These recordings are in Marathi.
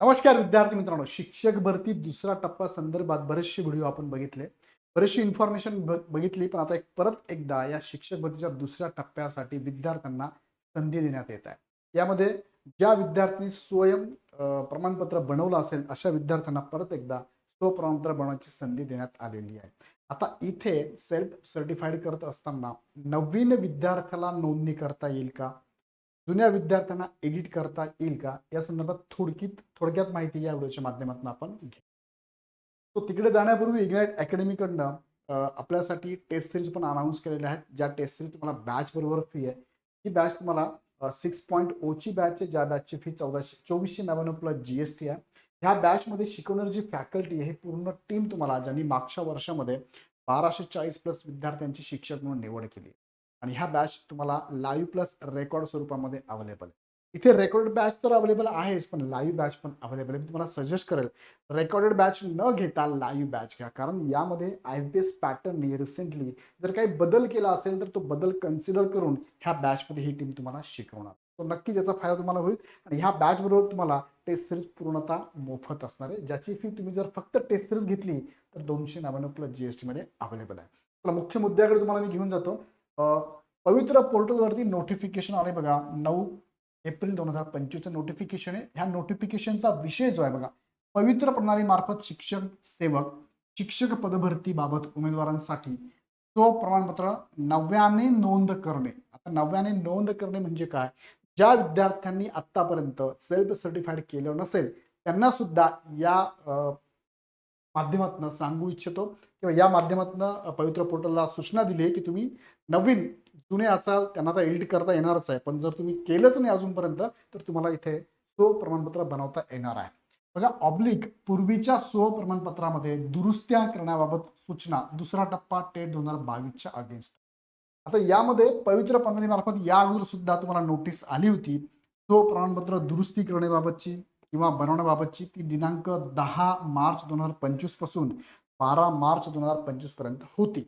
नमस्कार विद्यार्थी मित्रांनो. शिक्षक भरती दुसरा टप्पा संदर्भात बरेचसे व्हिडिओ आपण बघितले. बरेचशी इन्फॉर्मेशन बघितली पण आता एक परत एकदा या शिक्षक भरतीच्या दुसऱ्या टप्प्यासाठी विद्यार्थ्यांना संधी देण्यात येत आहे. यामध्ये ज्या विद्यार्थ्यांनी स्वयं प्रमाणपत्र बनवलं असेल अशा विद्यार्थ्यांना परत एकदा स्वप्रमाणपत्र बनवण्याची संधी देण्यात आलेली आहे. आता इथे सेल्फ सर्टिफाईड करत असताना नवीन विद्यार्थ्याला नोंदणी करता येईल का? जुन्या विद्यार्थ्यांना एडिट करता येईल का? या संदर्भात थोडकीत थोडक्यात माहिती या व्हिडिओच्या माध्यमातून आपण घेऊ. सो तिकडे जाण्यापूर्वी इग्नाईट अकॅडमीकडनं आपल्यासाठी टेस्ट सिरीज पण अनाऊन्स केलेल्या आहेत. ज्या टेस्ट सिरीज तुम्हाला बॅच बरोबर फी आहे. ही बॅच तुम्हाला सिक्स पॉईंट ओची बॅच आहे. ज्या बॅचची फी चौदाशे चोवीसशे नव्याण्णव प्लस जी एस टी आहे. ह्या बॅचमध्ये शिकवणारी जी फॅकल्टी आहे ही पूर्ण टीम तुम्हाला ज्यांनी मागच्या वर्षामध्ये बाराशे चाळीस प्लस विद्यार्थ्यांची शिक्षक म्हणून निवड केली. आणि ह्या बॅच तुम्हाला लाईव्ह प्लस रेकॉर्ड स्वरूपामध्ये अवेलेबल आहे. इथे रेकॉर्डेड बॅच तर अवेलेबल आहेच पण लाईव्ह बॅच पण अवेलेबल आहे. मी तुम्हाला सजेस्ट करेल रेकॉर्डेड बॅच न घेता लाईव्ह बॅच घ्या. कारण यामध्ये आय बी एस पॅटर्नने रिसेंटली जर काही बदल केला असेल तर तो बदल कन्सिडर करून ह्या बॅचमध्ये ही टीम तुम्हाला शिकवणार. तो नक्की ज्याचा फायदा तुम्हाला होईल. आणि ह्या बॅच बरोबर तुम्हाला टेस्ट सिरीज पूर्णतः मोफत असणार आहे. ज्याची फी तुम्ही जर फक्त टेस्ट सिरीज घेतली तर दोनशे नव्याण्णव प्लस जी एस टीमध्ये अवेलेबल आहे. मुख्य मुद्द्याकडे तुम्हाला मी घेऊन जातो. पवित्र पोर्टलवरती नोटिफिकेशन आले बघा. नऊ एप्रिल दोन हजार पंचवीसचं नोटिफिकेशन आहे. ह्या नोटिफिकेशनचा विषय जो आहे बघा पवित्र प्रणालीमार्फत शिक्षक सेवक शिक्षक पदभरतीबाबत उमेदवारांसाठी तो प्रमाणपत्र नव्याने नोंद करणे. आता नव्याने नोंद करणे म्हणजे काय? ज्या विद्यार्थ्यांनी आतापर्यंत सेल्फ सर्टिफाईड केलं नसेल त्यांना सुद्धा या माध्यमातून सांगू इच्छितो किंवा या माध्यमातून पवित्र पोर्टलला सूचना दिली आहे की तुम्ही नवीन जुने असाल त्यांना आता एडिट करता येणारच आहे. पण जर तुम्ही केलंच नाही अजूनपर्यंत तर तुम्हाला इथे सो प्रमाणपत्र बनवता येणार आहे. बघा ऑब्लिक पूर्वीच्या सो प्रमाणपत्रामध्ये दुरुस्त्या करण्याबाबत सूचना दुसरा टप्पा टेट दोन हजार बावीसच्या अगेन्स्ट. आता यामध्ये पवित्र प्रणालीमार्फत या अगोदर सुद्धा तुम्हाला नोटीस आली होती सो प्रमाणपत्र दुरुस्ती करण्याबाबतची. किंवा बनवण्याबाबतची ती दिनांक दहा मार्च दोन हजार पंचवीसपासून बारा मार्च दोन हजार पंचवीसपर्यंत होती.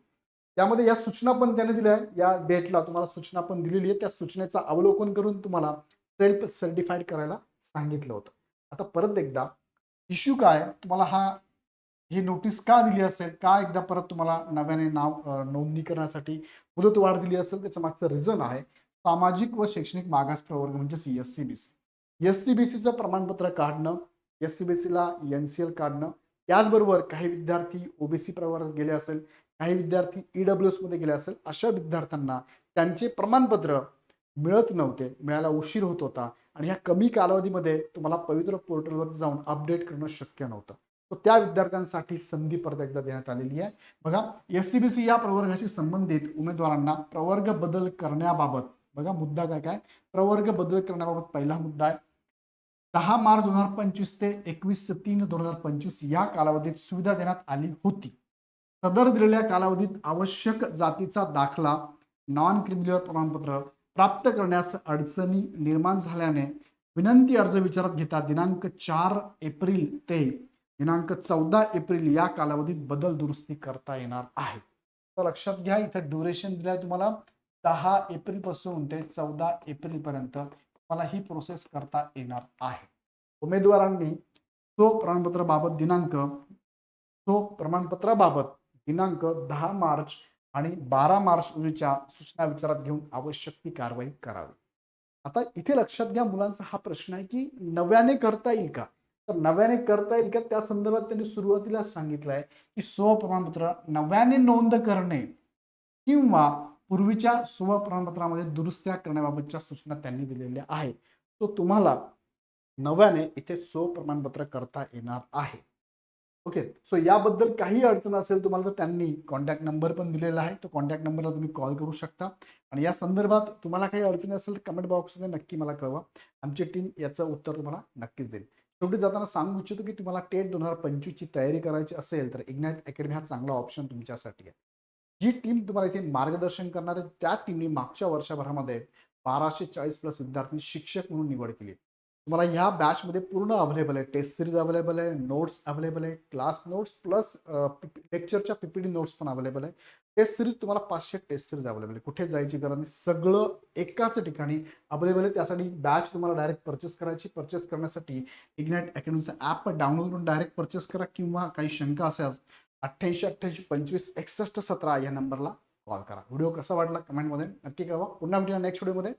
त्यामध्ये या सूचना पण त्याने दिल्या आहे या डेटला तुम्हाला सूचना पण दिलेली आहे. त्या सूचनेचं अवलोकन करून तुम्हाला सेल्फ सर्टिफाईड करायला सांगितलं होतं. आता परत एकदा इश्यू काय तुम्हाला हा ही नोटीस का दिली असेल? का एकदा परत तुम्हाला नव्याने नाव नोंदणी करण्यासाठी मुदतवाढ दिली असेल? त्याच्या मागचं रिझन आहे सामाजिक व शैक्षणिक मागास प्रवर्ग म्हणजेच S C B C S C B सीचं प्रमाणपत्र काढणं एस सी बी सीला एन सी एल काढणं त्याचबरोबर काही विद्यार्थी ओबीसी प्रवर्गात गेले असेल काही विद्यार्थी ईडब्ल्यू एसमध्ये गेले असेल अशा विद्यार्थ्यांना त्यांचे प्रमाणपत्र मिळत नव्हते मिळायला उशीर होत होता. आणि ह्या कमी कालावधीमध्ये तुम्हाला पवित्र पोर्टलवर जाऊन अपडेट करणं शक्य नव्हतं. तर त्या विद्यार्थ्यांसाठी संधी परत एकदा देण्यात आलेली आहे. बघा एस सी बी सी या प्रवर्गाशी संबंधित उमेदवारांना प्रवर्ग बदल करण्याबाबत बघा मुद्दा काय काय? प्रवर्ग बदल करण्याबाबत पहिला मुद्दा आहे. दहा मार्च दोन हजार पंचवीस ते एकवीस तीन दोन हजार पंचवीस या कालावधीत सुविधा देण्यात आली होती. सदर दिलेल्या कालावधीत आवश्यक जातीचा दाखला नॉन क्रिमिनल प्रमाणपत्र प्राप्त करण्यास अडचणी निर्माण झाल्याने विनंती अर्ज विचारात घेता दिनांक चार एप्रिल ते दिनांक चौदा एप्रिल या कालावधीत बदल दुरुस्ती करता येणार आहे. तर लक्षात घ्या इथे ड्युरेशन दिलाय तुम्हाला दहा एप्रिलपासून ते चौदा एप्रिल पर्यंत मला ही प्रोसेस करता येणार आहे. उमेदवारांनी तो प्रमाणपत्राबाबत दिनांक तो प्रमाणपत्राबाबत दिनांक दहा मार्च आणि बारा मार्च रोजीच्या सूचना विचारात घेऊन आवश्यक ती कारवाई करावी. आता इथे लक्षात घ्या मुलांचा हा प्रश्न आहे की नव्याने करता येईल का? तर नव्याने करता येईल का? त्या संदर्भात त्यांनी सुरुवातीला सांगितलं आहे की स्व प्रमाणपत्र नव्याने नोंद करणे किंवा पूर्वीच्या स्व प्रमाणपत्रामध्ये दुरुस्त्या करण्याबाबतच्या सूचना त्यांनी दिलेल्या आहेत. तो तुम्हाला नव्याने इथे स्व प्रमाणपत्र करता येणार आहे. ओके सो याबद्दल काही अडचण असेल तुम्हाला तर त्यांनी कॉन्टॅक्ट नंबर पण दिलेला आहे. तो कॉन्टॅक्ट नंबरला तुम्ही कॉल करू शकता. आणि या संदर्भात तुम्हाला काही अडचणी असेल तर कमेंट बॉक्समध्ये नक्की मला कळवा. आमची टीम याचं उत्तर तुम्हाला नक्कीच देईल. शेवटी जाताना सांगू इच्छितो की तुम्हाला टेट दोन हजार पंचवीसची तयारी करायची असेल तर इग्नॅट अकॅडमी हा चांगला ऑप्शन तुमच्यासाठी आहे. जी टीम तुम्हाला इथे मार्गदर्शन करणार आहे त्या टीमने मागच्या वर्षभरामध्ये बाराशे चाळीस प्लस विद्यार्थी शिक्षक म्हणून निवड केली. तुम्हाला ह्या बॅचमध्ये पूर्ण अवेलेबल आहे. टेस्ट सिरीज अवेलेबल आहे नोट्स अवेलेबल आहे क्लास नोट्स प्लस लेक्चरच्या पीपीडी नोट्स पण अवेलेबल आहे. टेस्ट सिरीज तुम्हाला पाचशे टेस्ट सिरीज अवेलेबल आहे. कुठे जायची गरज नाही. सगळं एकाच ठिकाणी अवेलेबल आहे. त्यासाठी बॅच तुम्हाला डायरेक्ट परचेस करायची. परचेस करण्यासाठी इग्नॅट अकॅडमीचं ॲप डाउनलोड करून डायरेक्ट परचेस करा. किंवा काही शंका असेल अठ्ठ्याऐंशी अठ्ठ्याऐंशी पंचवीस एकसष्ट सतरा या नंबरला कॉल करा. व्हिडिओ कसा वाटला? कमेंटमध्ये नक्की कळवा. पुन्हा भेटूया नेक्स्ट व्हिडिओमध्ये